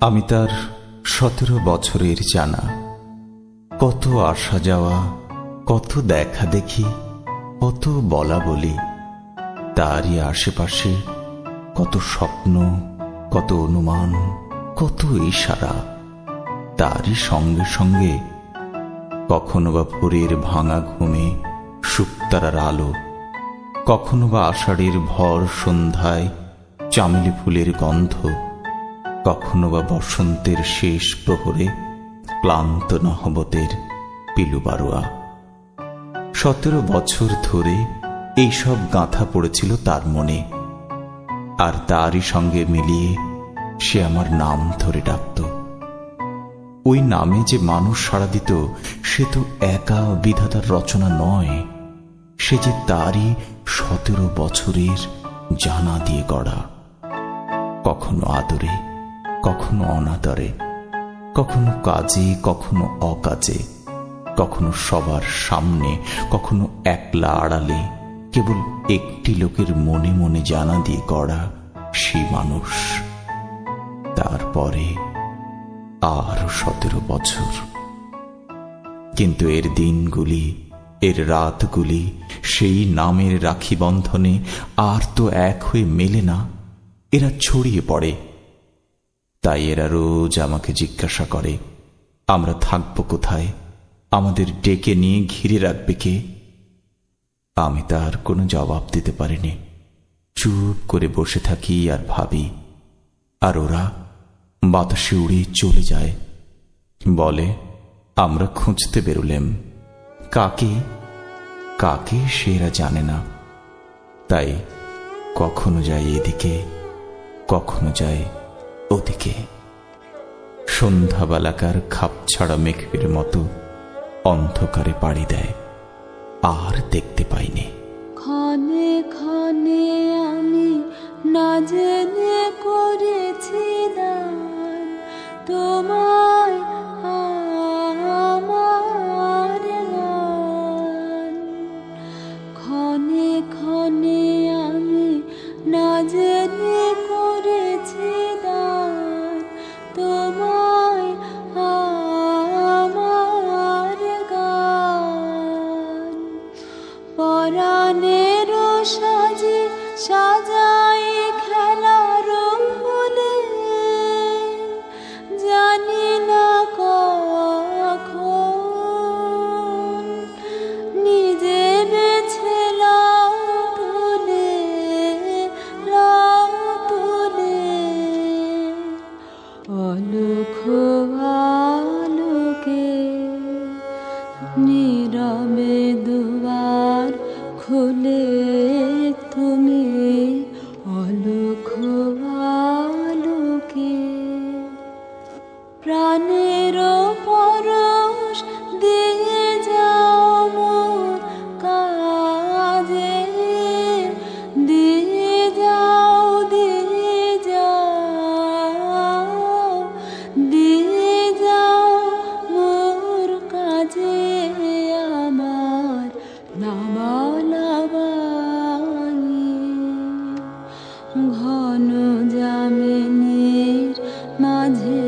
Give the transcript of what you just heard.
আমি তার সতেরো বছরের জানা। কত আসা যাওয়া, কত দেখা দেখি, কত বলা বলি। তারই আশেপাশে কত স্বপ্ন, কত অনুমান, কত ইশারা। তারই সঙ্গে সঙ্গে কখনো বা ভোরের ভাঙা ঘুমে শুক্তারার আলো, কখনো বা আষাঢ়ের ভর সন্ধ্যায় চামেলি ফুলের গন্ধ কখনো বা বসন্তের শেষ প্রহরে ক্লান্ত নহবতের পিলু বারোয়া সতেরো বছর ধরে এইসব গাঁথা পড়েছিল তার মনে, আর তারই সঙ্গে মিলিয়ে সে আমার নাম ধরে ডাকত। ওই নামে যে মানুষ সাড়া দিত, সে তো একা বিধাতার রচনা নয়, সে যে তারই সতেরো বছরের জানা দিয়ে গড়া। কখনো আদরে কখনো অনাদরে, কখনো কাজে, কখনো অকাজে, কখনো সবার সামনে, কখনো একলা আড়ালে, কেবল একটি লোকের মনে মনে জানা দিয়ে গড়া সেই মানুষ। তারপরে আরও সতেরো বছর। কিন্তু এর দিনগুলি, এর রাতগুলি, সেই নামের রাখি বন্ধনে আর তো এক হয়ে মেলে না। এরা ছড়িয়ে পড়ে। তাই এরা রোজ আমাকে জিজ্ঞাসা করে, আমরা থাকব কোথায়? আমাদের ডেকে নিয়ে ঘিরে রাখবে কে? আমি তার কোনো জবাব দিতে পারিনি। চুপ করে বসে থাকি আর ভাবি, আর ওরা বাতাসে উড়ে চলে যায়। বলে, আমরা খুঁজতে বেরোলেম। কাকে? কাকে সেরা জানে না। তাই কখনো যায় এদিকে, কখনো যায় ওদিকে সন্ধ্যাবেলাকার খাপ ছাড়া মেঘের মতো অন্ধকারে পাড়ি দেয়, আর দেখতে পাইনি। ক্ষণে ক্ষণে আমি না জেনে করেছি তোমায় ক্ষণে ক্ষণে আমি না জেনে রবে দুয়ার খুলে my dear.